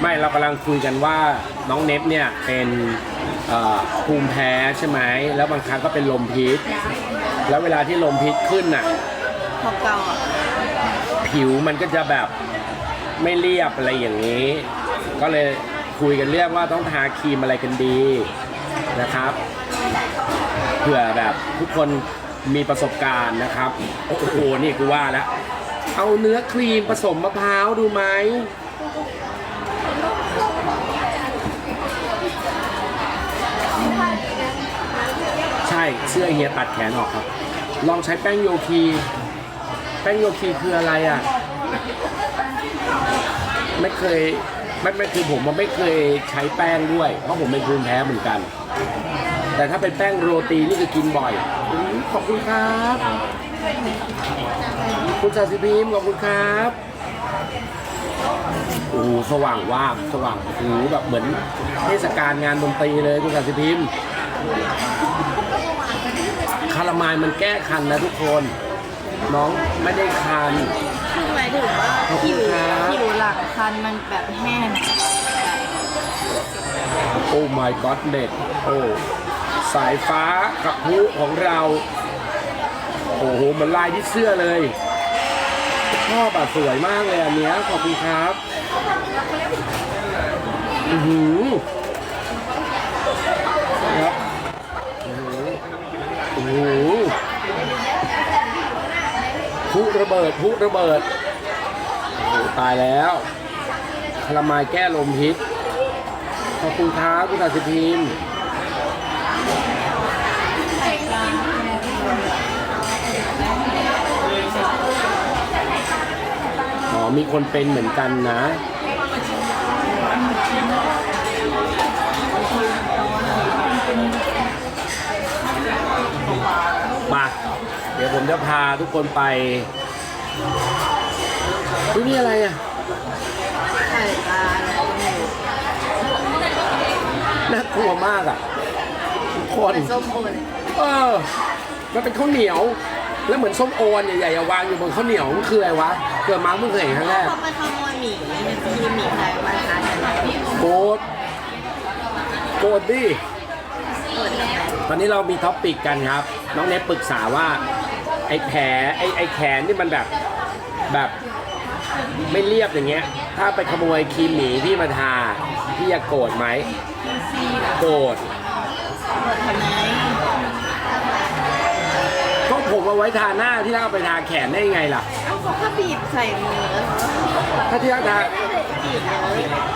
ไม่เรากำลังคุยกันว่าน้องเนฟเนี่ยเป็นเอ่อภูมิแพ้ใช่ไหมแล้วบางครั้งก็เป็นลมพิษ แล้วเวลาที่ลมพิษขึ้นน่ะ พอเกาอะผิวมันก็จะแบบไม่เรียบอะไรอย่างนี้ ก็เลยคุยกันเรื่องว่าต้องทาครีมอะไรกันดีนะครับเผื่อแบบทุกคนมีประสบการณ์นะครับ โอ้โหนี่กูว่าแล้วเอาเนื้อครีมผสมมะพร้าวดูไหม ใช่เสื้อเฮียตัดแขนออกครับ ลองใช้แป้งโยคี แป้งโยคีคืออะไรอะ ไม่เคยไม่ไม่คือผมมันไม่เคยใช้แป้งด้วย เพราะผมเป็นภูมิแพ้เหมือนกัน แต่ถ้าเป็นแป้งโรตีนี่คือกินบ่อยอุ๊ยขอบคุณครับคุณสาสิพิมพ์ขอบคุณครับ โอ้โหสว่างว่าบสว่างโอ้โหแบบเหมือนเทศกาลงานดนตรีเลยคุณสาสิพิมพ์คารามายมันแก้คันนะทุกคน น้องไม่ได้คัน คือหมายถึงว่าขอบคุผิณวครับ ผิวหลังคันมันแบบแห้งโอ้ my god เด็ดโอ้สายฟ้ากับพลุของเรา โอ้โหเหมือนลายที่เสื้อเลย ชอบแบบสวยมากเลยอันเนี้ยขอบคุณครับอือหือครับอือหือโอ้โหพุระเบิดพุระเบิดโอ้ตายแล้วคาราไมายแก้ลมพิษขอบคุณครับคุณตาสิพิมพ์อ๋อ มีคนเป็นเหมือนกันนะ มา เดี๋ยวผมจะพาทุกคนไปนี่อะไรอะไข่ปลาน่ากลัวมากอะทุกคนเป็นส้มโอเลยเออ มันเป็นข้าวเหนียว แล้วเหมือนส้มโอนใหญ่ๆวางอยู่บนข้าวเหนียวมันคืออะไรวะ เกิดมาเพิ่งเคยเห็นครั้งแรกเขามาขโมยหมี่มีหมี่ไทยมาทานกันไหมโกรธโกรธดิเปิดแล้วตอนนี้เรามีท็อปปิกกันครับ น้องเนทปรึกษาว่า ไอ้แผลไอ้ไอ้แขนที่มันแบบแบบไม่เรียบอย่างเงี้ย ถ้าไปขโมยครีมหมีพี่มาทา พี่จะโกรธไหม โกรธเปิดทำไมก็ ผมเอาไว้ทาหน้าที่ถ้าเอาไปทาแขนได้ยังไงล่ะ เอ้าเขาก็บีบใส่มือแล้วถ้าที่รักทาบีบเลย